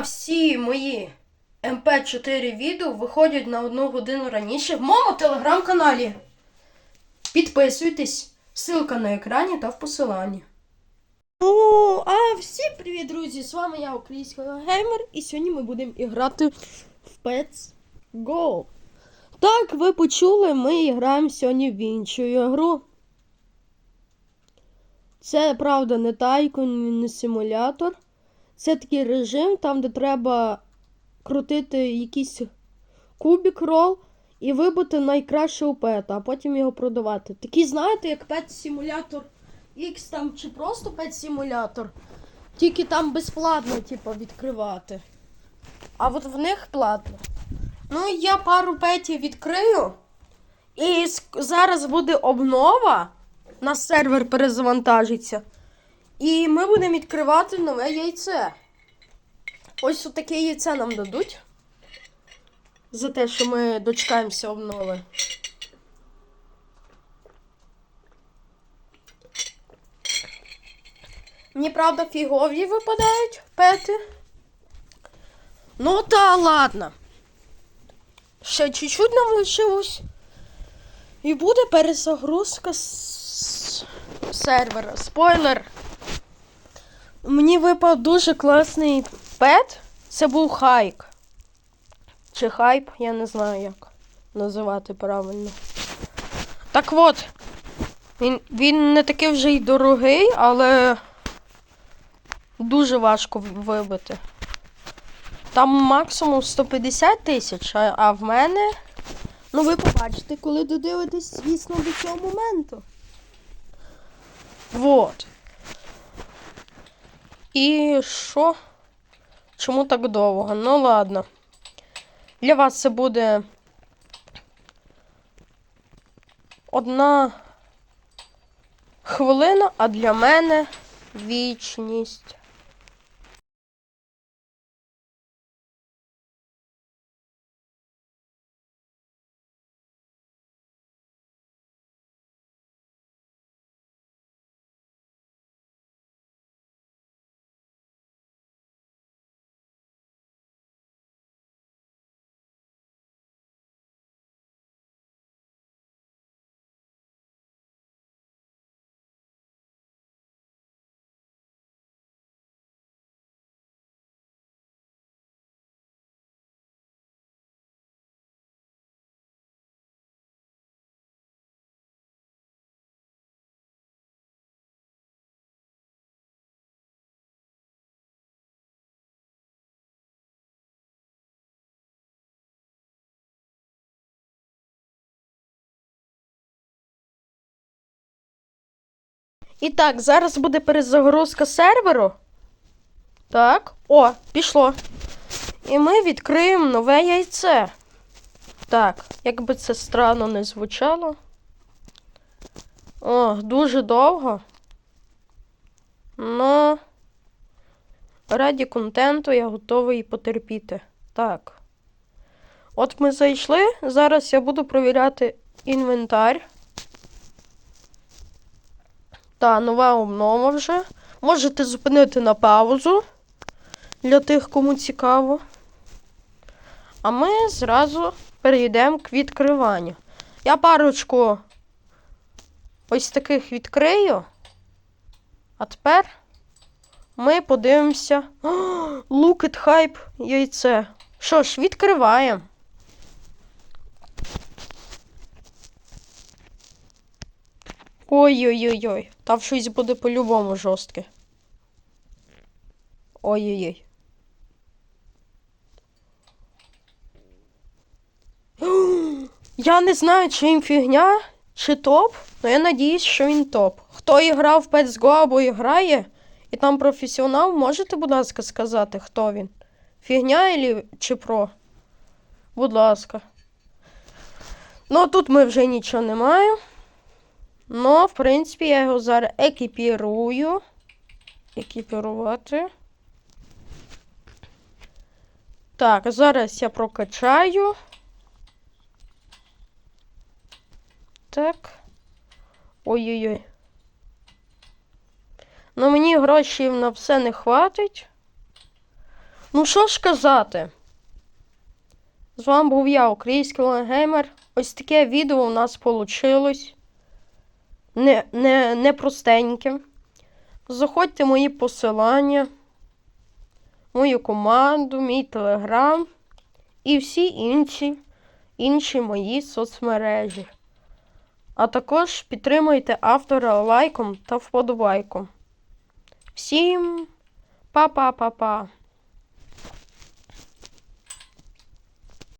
Всі мої МП4 відео виходять на одну годину раніше в моєму телеграм-каналі. Підписуйтесь, ссылка на екрані та в посиланні. О, а всім привіт, друзі! З вами я, Український геймер, і сьогодні ми будемо грати в Pets Go. Так, ви почули, ми граємо сьогодні в іншу ігру. Це, правда, не тайкун, не симулятор. Це такий режим, там, де треба крутити якийсь кубік рол і вибити найкращого пета, а потім його продавати. Такий, знаєте, як пет симулятор X там чи просто пет симулятор. Тільки там безплатно, типу, відкривати. А от в них платно. Ну, я пару петів відкрию. І зараз буде обнова. На сервер перезавантажиться. І ми будемо відкривати нове яйце. Ось таке яйце нам дадуть. За те, що ми дочекаємося обнови. Мені, правда, фігові випадають пети. Ну та ладно. Ще чуть-чуть нам лишилось. І буде перезагрузка з сервера. Спойлер. Мені випав дуже класний пет. Це був хайк. Чи хайп, я не знаю, як називати правильно. Так от. Він, він не такий вже й дорогий, але дуже важко вибити. Там максимум 150 тисяч, а, а в мене. Ну, ви побачите, коли додивитесь, звісно, до цього моменту. Вот. І що? Чому так довго? Ну ладно. Для вас це буде одна хвилина, а для мене вічність. І так, зараз буде перезагрузка серверу. Так. О, пішло. І ми відкриємо нове яйце. Так, як би це странно не звучало. О, дуже довго. Ну, раді контенту я готовий потерпіти. Так. От ми зайшли. Зараз я буду провіряти інвентар. Та, нова обнова вже. Можете зупинити на паузу для тих, кому цікаво. А ми зразу перейдемо к відкриванню. Я парочку ось таких відкрию. А тепер ми подивимося. Look hype яйце. Що ж, відкриваємо. Ой-ой-ой-ой. Там щось буде по-любому жорстке. Ой-ой-ой. Я не знаю, чи він фігня, чи топ, але я надіюсь, що він топ. Хто і грав в Pets Go або грає, і там професіонал, можете, будь ласка, сказати, хто він? Фігня чи про? Будь ласка. Ну, тут ми вже нічого не маємо. Ну, в принципі, я його зараз екіпірую. Екіпірувати. Так, зараз я прокачаю. Так. Ой-ой-ой. Ну, мені грошей на все не хватить. Ну що ж казати? З вами був я, український геймер. Ось таке відео у нас вийшло. Не, не, не простеньке. Заходьте мої посилання, мою команду, мій телеграм і всі інші, інші мої соцмережі. А також підтримуйте автора лайком та вподобайком. Всім па-па-па-па!